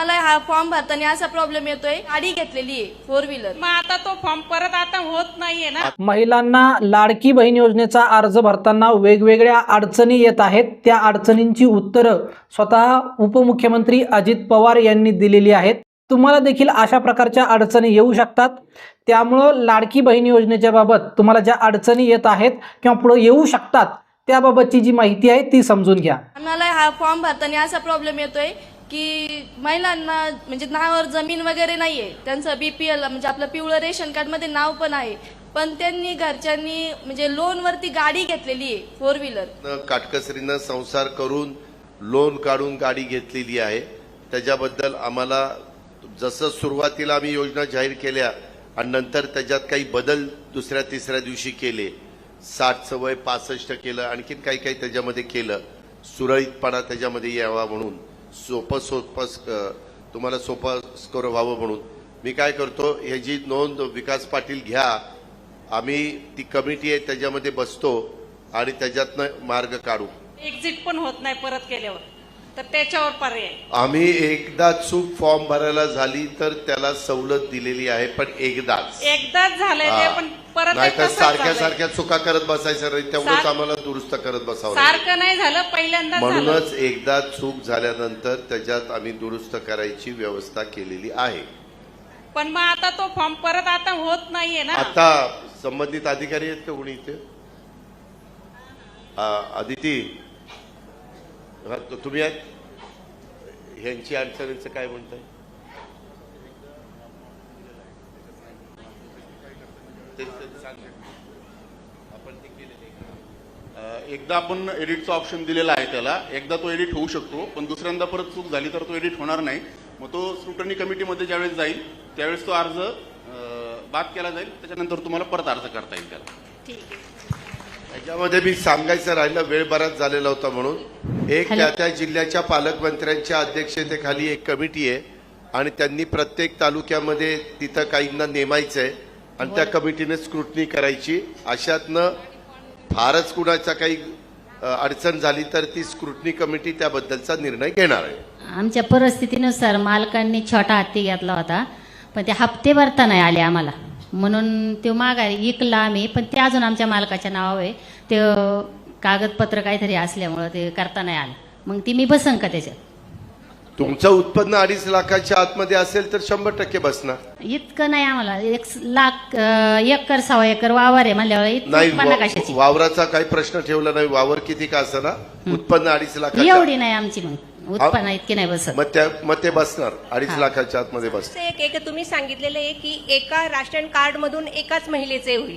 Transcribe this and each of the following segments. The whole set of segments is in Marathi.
आम्हाला हा फॉर्म भरताना असा प्रॉब्लेम येतोय? गाडी घेतलेली आहे फोर व्हीलर मग आता तो फॉर्म परत आता होत नाहीये ना. महिलांना लाडकी बहीण योजनेचा अर्ज भरताना वेगवेगळ्या अडचणी येत आहेत. त्या अडचणींची उत्तरं स्वतः उपमुख्यमंत्री अजित पवार यांनी दिलेली आहेत. तुम्हाला देखील अशा प्रकारच्या अडचणी येऊ शकतात. त्यामुळं लाडकी बहीण योजनेच्या बाबत तुम्हाला ज्या अडचणी येत आहेत किंवा पुढे येऊ शकतात त्याबाबतची जी माहिती आहे ती समजून घ्या. आम्हाला हा फॉर्म भरताना असा प्रॉब्लेम येतोय? की महिलांना म्हणजे नावावर जमीन वगैरे नाहीये. त्यांचं बीपीएल म्हणजे आपलं पिवळं रेशन कार्डमध्ये नाव पण आहे. पण त्यांनी घरच्यांनी म्हणजे लोन वरती गाडी घेतलेली आहे फोर व्हीलर काटकसरीनं संसार करून लोन काढून गाडी घेतलेली आहे. त्याच्याबद्दल आम्हाला जसं सुरुवातीला आम्ही योजना जाहीर केल्या आणि नंतर त्याच्यात काही बदल दुसऱ्या तिसऱ्या दिवशी केले. साठचं वय पासष्ट केलं आणखीन काही काही त्याच्यामध्ये केलं. सुरळीतपणा त्याच्यामध्ये यावा म्हणून. सोपं सोपं तुम्हाला सोपं स्कोर व्हावं म्हणून. मी काय करतो ह्याची नोंद विकास पाटील घ्या आम्ही ती कमिटी आहे त्याच्यामध्ये बसतो आणि त्याच्यातनं मार्ग काढू. एक्झिट पण होत नाही परत केल्यावर. तर त्याच्यावर पर्याय आम्ही एकदा चूक फॉर्म भरायला झाली तर त्याला सवलत दिलेली आहे पण एकदाच. एकदाच झालंय ते पण परत एकदा सारख्या झालंय. सारख्या चुका करत बसायचं नाही तेवढंच सार- आम्हाला दुरुस्त करत बसावं लागेल. सारखं नाही झालं पहिल्यांदा झालं. म्हणूनच एकदा चूक झाल्यानंतर त्याच्यात आम्ही दुरुस्त करायची व्यवस्था केलेली आहे. पण मग आता तो फॉर्म परत आता होत नाहीये ना. आता संबंधित अधिकारी आहेत का कोणी इथे? आ, अदिती तुम्ही आहेत? ह्यांची अडचणीचं काय म्हणताय? एकदा आपण एडिटचा ऑप्शन दिलेला आहे त्याला. एकदा तो एडिट होऊ शकतो पण दुसऱ्यांदा परत चूक झाली तर तो एडिट होणार नाही. मग तो स्क्रुटनी कमिटीमध्ये ज्यावेळेस जाईल त्यावेळेस तो अर्ज बाद केला जाईल. त्याच्यानंतर तुम्हाला परत अर्ज करता येईल त्याला. ठीक आहे. त्याच्यामध्ये मी सांगायचं राहिलं वेळ बराच झालेला होता म्हणून. एक त्या त्या जिल्ह्याच्या पालकमंत्र्यांच्या अध्यक्षतेखाली एक कमिटी आहे आणि त्यांनी प्रत्येक तालुक्यामध्ये तिथं काहींना नेमायचंय आणि त्या कमिटीने स्क्रुटनी करायची. अशातनं फारच कुणाचा काही अडचण झाली तर ती स्क्रुटनी कमिटी त्याबद्दलचा निर्णय घेणार आहे. आमच्या परिस्थितीनुसार मालकांनी छोटा हत्ती घेतला होता पण ते हप्ते भरता नाही आले आम्हाला. म्हणून तो माघारी विकला आम्ही पण ते अजून आमच्या मालकाच्या नावावर आहे. ते कागदपत्र काहीतरी असल्यामुळं ते करता नाही आलं. मग ती मी बसन का त्याच्यात? तुमचं उत्पन्न अडीच लाखाच्या आतमध्ये असेल तर शंभर टक्के बसणार. इतकं नाही आम्हाला. एक लाख अं, एकर सव्वा एकर वावर आहे म्हणल्यावर इतकं नाही उत्पन्न वा- कशाची? वावराचा काही प्रश्न ठेवला नाही. वावर किती का असना? उत्पन्न अडीच लाखाच्या एवढी नाही आमची मग. उत्पन्न इतकी नाही बसत. मग त्या मग ते बसणार. अडीच. लाखाच्या आतमध्ये बसणार. ते एक एक तुम्ही सांगितलेलं आहे की एका राशन कार्ड मधून एकाच महिलेचे होईल.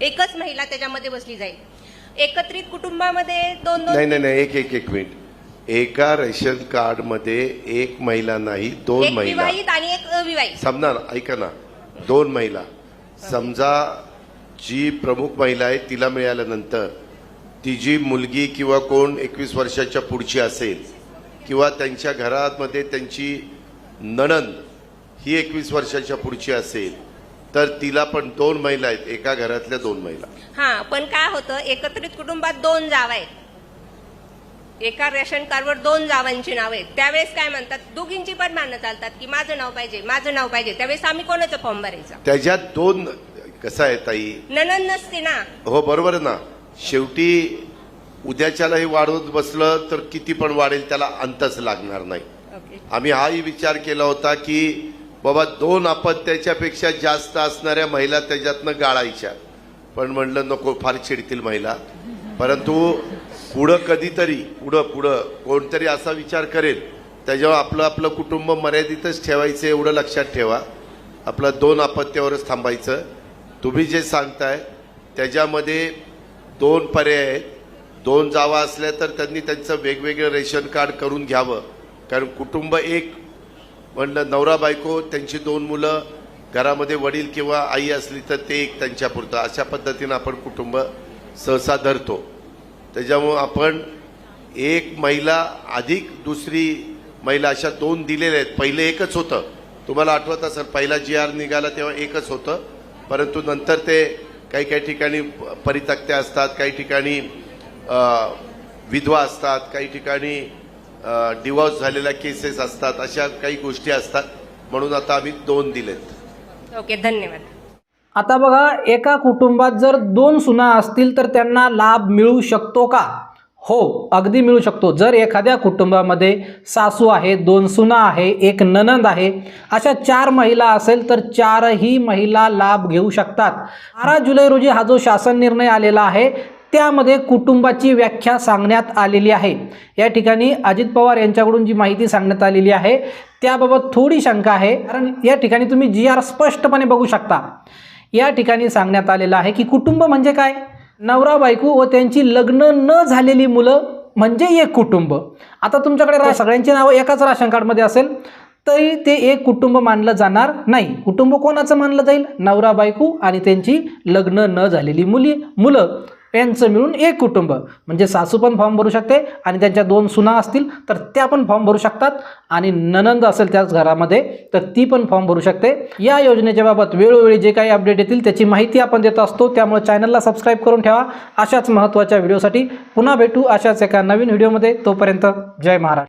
एकच महिला त्याच्यामध्ये बसली जाईल. एकत्रित कुटुंबामध्ये दोन नाही दोन नाही नाही एक एक एक मिनिट. एका रेशन कार्डमध्ये एक महिला नाही दोन एक महिला. विवाहित आणि एक अविवाहित. समजा ऐका ना दोन महिला. समजा जी प्रमुख महिला आहे तिला मिळाल्यानंतर तिची मुलगी किंवा कोण एकवीस वर्षाच्या पुढची असेल किंवा त्यांच्या घरामध्ये त्यांची नणंद ही एकवीस वर्षाच्या पुढची असेल तर तिला पण दोन महिला आहेत. एका घरातल्या दोन महिला. हा पण काय होतं एकत्रित कुटुंबात दोन जाव आहेत. एका रेशन कार्डवर दोन जावांची नाव आहेत. त्यावेळेस काय म्हणतात दोघींची पण मानणं चालतात की माझं नाव पाहिजे माझं नाव पाहिजे. त्यावेळेस आम्ही कोणाचं फॉर्म भरायचा? त्याच्यात दोन कसं आहे ताई? ननंद नसते ना. हो बरोबर ना. शेवटी उद्याच्याला हे वाढवत बसलं तर किती पण वाढेल त्याला अंतच लागणार नाही. आम्ही हाही विचार केला होता की बाबा दोन अपत्याच्या पेक्षा जास्त असणाऱ्या महिला त्याच्यातनं गाळायच्या. पण म्हणलं नको फार चिडतील महिला. परंतु पुढं कधीतरी पुढं पुढं कोणतरी असा विचार करेल. त्याच्यावर आपलं आपलं कुटुंब मर्यादितच ठेवायचं एवढं लक्षात ठेवा. आपलं दोन अपत्यावरच थांबायचं. तुम्ही जे सांगताय त्याच्यामध्ये दोन पर्याय आहेत. दोन जावा असल्या तर त्यांनी त्यांचं वेगवेगळं रेशन कार्ड करून घ्यावं. कारण कुटुंब एक म्हणलं नवरा बायको त्यांची दोन मुलं घरामध्ये वडील किंवा आई असली तर ते एक त्यांच्यापुरतं. अशा पद्धतीनं आपण कुटुंब सहसा धरतो. त्याच्यामुळं आपण एक महिला अधिक दुसरी महिला अशा दोन दिलेल्या आहेत. पहिले एकच होतं. तुम्हाला आठवत असेल पहिला जी आर निघाला तेव्हा एकच होतं. परंतु नंतर ते काही काही ठिकाणी परितक्त्या असतात काही ठिकाणी विधवा असतात काही ठिकाणी डिवॉर्स झालेल्या केसेस असतात अशा काही गोष्टी असतात. म्हणून आता आम्ही दोन दिलेत. ओके धन्यवाद. आता बघा एका कुटुंबात जर दोन सुना असतील तर त्यांना लाभ मिळू शकतो का? हो अगदी मिळू शकतो. जर एखाद्या कुटुंबामध्ये सासू आहे दोन सुना आहे एक ननंद आहे अशा चार महिला असेल तर चारही महिला लाभ घेऊ शकतात. बारा जुलै रोजी हा जो शासन निर्णय आलेला आहे त्यामध्ये कुटुंबाची व्याख्या सांगण्यात आलेली आहे. या ठिकाणी अजित पवार यांच्याकडून जी माहिती सांगण्यात आलेली आहे त्याबाबत थोडी शंका आहे. कारण या ठिकाणी तुम्ही जी आर स्पष्टपणे बघू शकता. या ठिकाणी सांगण्यात आलेलं आहे की कुटुंब म्हणजे काय? नवरा बायको व त्यांची लग्न न झालेली मुलं म्हणजे एक कुटुंब. आता तुमच्याकडे रा- सगळ्यांची नावं एकाच राशन कार्डमध्ये असेल तरी ते एक कुटुंब मानलं जाणार नाही. कुटुंब कोणाचं मानलं जाईल? नवरा बायको आणि त्यांची लग्न न झालेली मुली मुलं. यांचं मिळून एक कुटुंब. म्हणजे सासू पण फॉर्म भरू शकते आणि त्यांच्या दोन सुना असतील तर त्या पण फॉर्म भरू शकतात. आणि ननंद असेल त्याच घरामध्ये तर ती पण फॉर्म भरू शकते. या योजनेच्या बाबत वेळोवेळी जे काही अपडेट येतील त्याची माहिती आपण देत असतो. त्यामुळे चॅनलला सबस्क्राईब करून ठेवा. अशाच महत्त्वाच्या व्हिडिओसाठी पुन्हा भेटू अशाच एका नवीन व्हिडिओमध्ये तोपर्यंत जय महाराष्ट्र